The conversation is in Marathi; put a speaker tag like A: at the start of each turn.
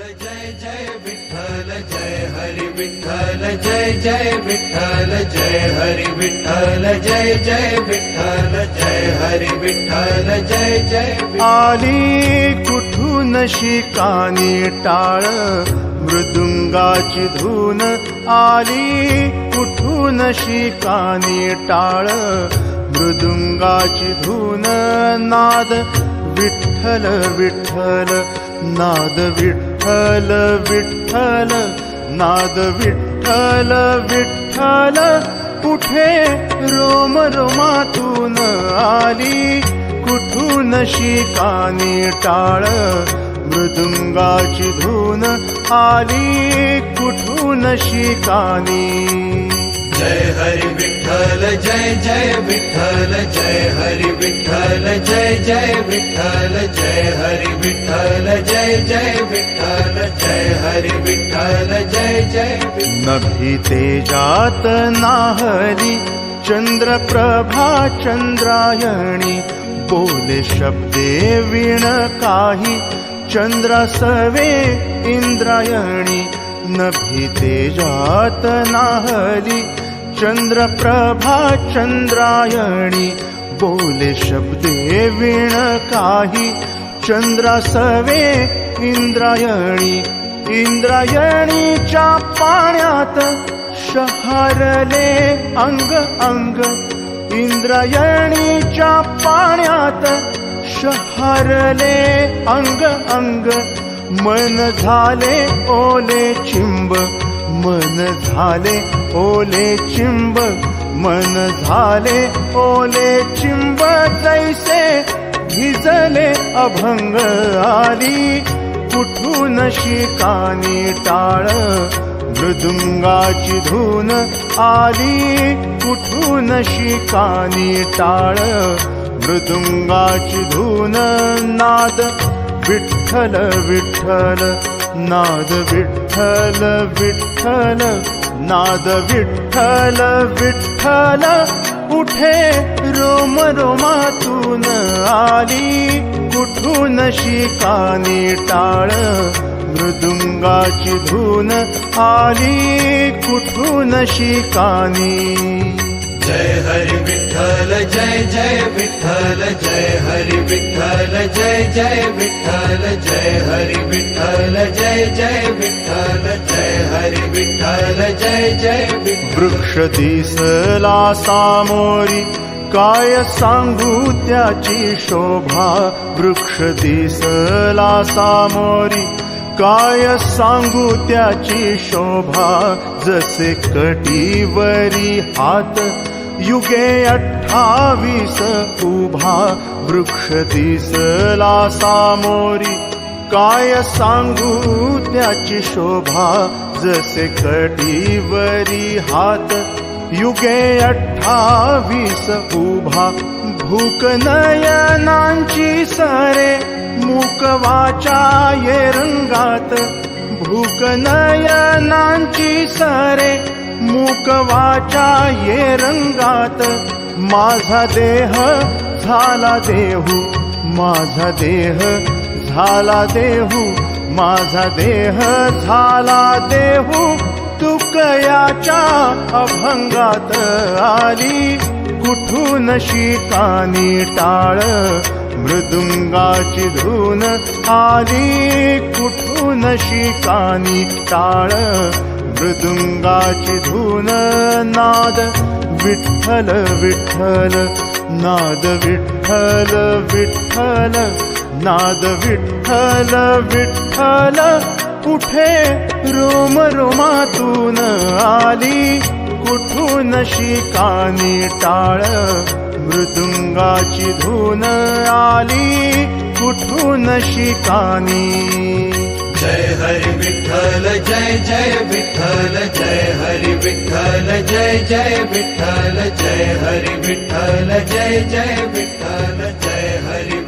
A: जय जय विठ्ठल जय हरी विठ्ठल जय जय विठ्ठल जय हरी विठ्ठल जय जय विठ्ठल जय हरी विठ्ठल जय जय
B: आली कुठून शिकानी टाळ? मृदुंगाची धून आली कुठून शिकानी टाळ? मृदुंगाची धून नाद विठ्ठल विठ्ठल नाद विठ्ठल। विठ्ठल नाद विठ्ठल विठ्ठल कुठे रोम रोमातून आली? कुठून शिकानी टाळ? मृदुंगाची धून आली. कुठून शिकानी?
A: जय हरी विठ्ठल जय जय विठ्ठल जय हरी विठ्ठल जय विठ्ठल जय हरि विठ्ठल जय जय विठ्ठल जय हरि विठ्ठल जय जय
B: नभि तेजात नाहरि चन्द्र प्रभा चन्द्रायणि बोले शब्दे विण विणकाहि चन्द्र सवे इन्द्रायणी न भि ते जात नाहरि चंद्रप्रभा चंद्रायणी बोले शब्दे विण काही। चंद्रासवे इंद्रायणी इंद्रायणीच्या पाण्यात शहरले अंग अंग। इंद्रायणीच्या पाण्यात शहरले अंग अंग। मन झाले ओले चिंब मन झाले ओले चिंब मन झाले ओले चिंब जैसे भिजले अभंग आली. कुठून शिकानी टाळ मृदुंगाची धून आली. कुठून शिकानी टाळ मृदुंगाची धून नाद विठ्ठल विठ्ठल नाद विठ्ठल विठ्ठल. नाद विठ्ठल विठ्ठल उठे रोम रोमातून आली. कुठून शिकानी टाळ मृदुंगाची धून आली. कुठून शिकानी?
A: जय हरि विठ्ठल जय जय विठ्ठल जय हरि विठ्ठल जय जय विठ्ठल जय हरि विठ्ठल जय जय विठ्ठल जय हरी विठ्ठल जय जय
B: वृक्ष दिसला सामोरी काय सांगू त्याची शोभा? वृक्ष दिसला सामोरी काय सांगू त्याची शोभा? जसे कटीवरी हात युगे अठ्ठावीस उभा. वृक्ष दिसला सामोरी काय सांगू त्याची शोभा? जसे कटीवरी हात युगे अठ्ठावीस उभा. भूक नयनांची सरे मुकवाचा ये रंगात. भूक नयनांची सरे मुकवाचा ये रंगात. माझा देह झाला देहू माझा देह झाला देहू माझा देह झाला देहू. तुकयाच्या अभंगात आली कुठून शिकानी टाळ मृदुंगाची धून आली. कुठून शिकानी टाळ मृदुंगाची धून नाद विठ्ठल विठ्ठल नाद विठ्ठल विठ्ठल. नाद विठ्ठल विठ्ठल कुठे रोम रोमातून आली? कुठून शिकानी टाळ? मृदुंगाची धून आली? कुठून शिकानी?
A: जय हरी विठ्ठल जय जय विठ्ठल जय हरी विठ्ठल जय जय विठ्ठल जय हरी विठ्ठल जय जय विठ्ठल.